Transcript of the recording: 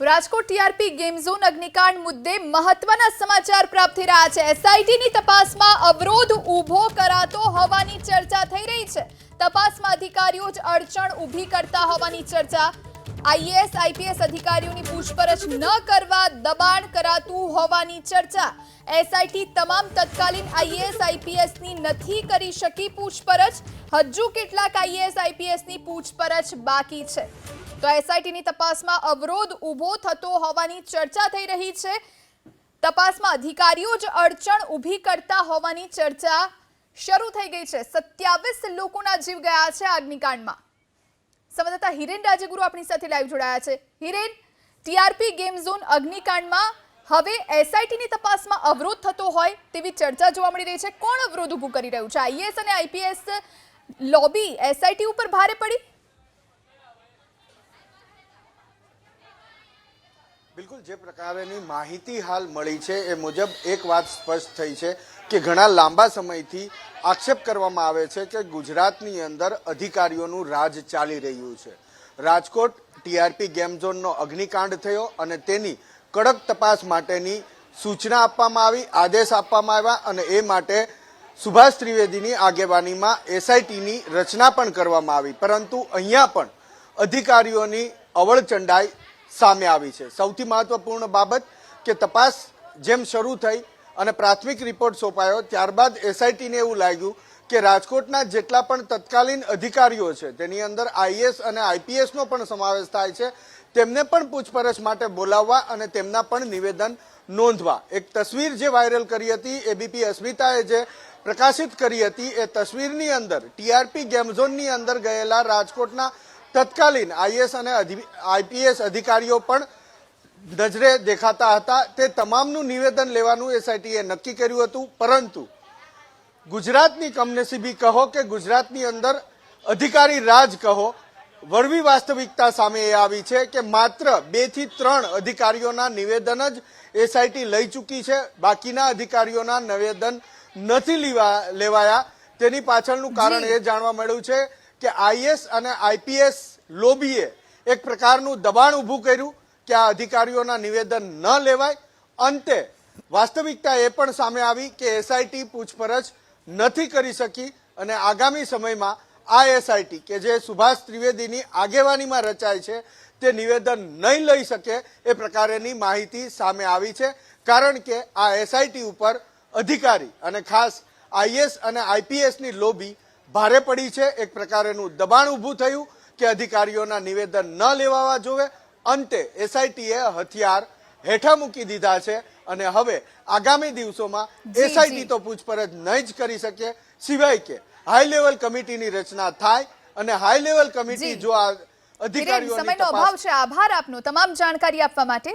Rajkot TRP game zone અગ્નિકાંડ મુદ્દે મહત્વના સમાચાર પ્રાપ્ત થઈ રહ્યા છે. એસઆઈટીની તપાસમાં અવરોધ ઊભો કરાતો હોવાની ચર્ચા થઈ રહી છે. તપાસમાં અધિકારીઓ જ અડચણ ઊભી કરતા હોવાની ચર્ચા. આઈએએસ આઈપીએસ અધિકારીઓની પૂછપરછ ન કરવા દબાણ કરાતું હોવાની ચર્ચા. એસઆઈટી તમામ તત્કાલીન આઈએએસ આઈપીએસની નથી કરી શકી પૂછપરછ. હજુ કેટલાક આઈએએસ આઈપીએસની પૂછપરછ બાકી છે. તો એસઆઈટીની તપાસમાં અવરોધ ઊભો થતો હોવાની ચર્ચા થઈ રહી છે. તપાસમાં અધિકારીઓ જ અડચણ ઊભી કરતા હોવાની ચર્ચા શરૂ થઈ ગઈ છે. સત્યાવીસ લોકોના જીવ ગયા છે અગ્નિકાંડમાં. સંવાદદાતા હિરેન રાજગુરુ આપણી સાથે લાઈવ જોડાયા છે. હિરેન ટીઆરપી ગેમ ઝોન અગ્નિકાંડમાં હવે એસઆઈટીની તપાસમાં અવરોધ થતો હોય તેવી ચર્ચા જોવા મળી રહી છે. કોણ અવરોધ ઊભું કરી રહ્યું છે? આઈએએસ અને આઈપીએસ લોબી એસઆઈટી ઉપર ભારે પડી? બિલકુલ, જે પ્રકારની માહિતી હાલ મળી છે એ મુજબ એક વાત સ્પષ્ટ થઈ છે કે ઘણા લાંબા સમયથી આક્ષેપ કરવામાં આવે છે કે ગુજરાતની અંદર અધિકારીઓનું રાજ ચાલી રહ્યું છે. રાજકોટ ટીઆરપી ગેમ ઝોનનો અગ્નિકાંડ થયો અને તેની કડક તપાસ માટેની સૂચના આપવામાં આવી, આદેશ આપવામાં આવ્યા અને એ માટે સુભાષ ત્રિવેદીની આગેવાનીમાં એસઆઈટીની રચના પણ કરવામાં આવી. પરંતુ અહીંયા પણ અધિકારીઓની અવળચંડાઈ સામે આવી છે. સૌથી મહત્વપૂર્ણ બાબત કે તપાસ જેમ શરૂ થઈ અને પ્રાથમિક રિપોર્ટ સોંપાયો, ત્યારબાદ એસઆઈટીને એવું લાગ્યું કે રાજકોટના જેટલા પણ તત્કાલીન અધિકારીઓ છે, તેની અંદર આઈએસ અને આઈપીએસનો પણ સમાવેશ થાય છે, તેમને પણ પૂછપરછ માટે બોલાવવા અને તેમના પણ નિવેદન નોંધવા. એક તસવીર જે વાયરલ કરી હતી, એબીપી અસ્મિતાએ જે પ્રકાશિત કરી હતી, એ તસવીરની અંદર, ટીઆરપી ગેમઝોનની અંદર ગયેલા રાજકોટના તત્કાલીન આઈએસ અને આઈપીએસ અધિકારીઓ પણ નજરે દેખાતા હતા. તે તમામનું નિવેદન લેવાનું એસઆઈટીએ નક્કી કર્યું હતું. પરંતુ ગુજરાતની કમનસીબી કહો કે ગુજરાતની અંદર અધિકારી રાજ કહો વળવી વાસ્તવિકતા સામે એ આવી છે કે માત્ર બેથી ત્રણ અધિકારીઓના નિવેદન જ એસઆઈટી લઈ ચૂકી છે. બાકીના અધિકારીઓના નિવેદન નથી લેવા લેવાયા. તેની પાછળનું કારણ એ જાણવા મળ્યું છે કે આઈએસ અને આઈપીએસ લોબીએ એક પ્રકારનું દબાણ ઊભું કર્યું કે આ અધિકારીઓના નિવેદન ન લેવાય. અંતે વાસ્તવિકતા એ પણ સામે આવી કે એસઆઈટી પૂછપરછ નથી કરી શકી અને આગામી સમયમાં આ એસઆઈટી કે જે સુભાષ ત્રિવેદીની આગેવાનીમાં રચાય છે તે નિવેદન નહીં લઈ શકે એ પ્રકારેની માહિતી સામે આવી છે. કારણ કે આ એસઆઈટી ઉપર અધિકારી અને ખાસ આઈએસ અને આઈપીએસની લોબી ભારે પડી છે. એક પ્રકારેનું દબાણ ઊભું થયું કે અધિકારીઓના નિવેદન ન લેવાવા જોવે. અંતે એસઆઈટીએ હથિયાર હેઠા મૂકી દીધા છે અને હવે આગામી દિવસોમાં એસઆઈટી તો પૂછપરછ નહીં જ કરી શકે. સિવાય કે હાઈ લેવલ કમિટીની રચના થાય અને હાઈ લેવલ કમિટી જો. આ અધિકારીઓ સમયનો અભાવ છે. આભાર આપનો. તમામ જાણકારી આપવા માટે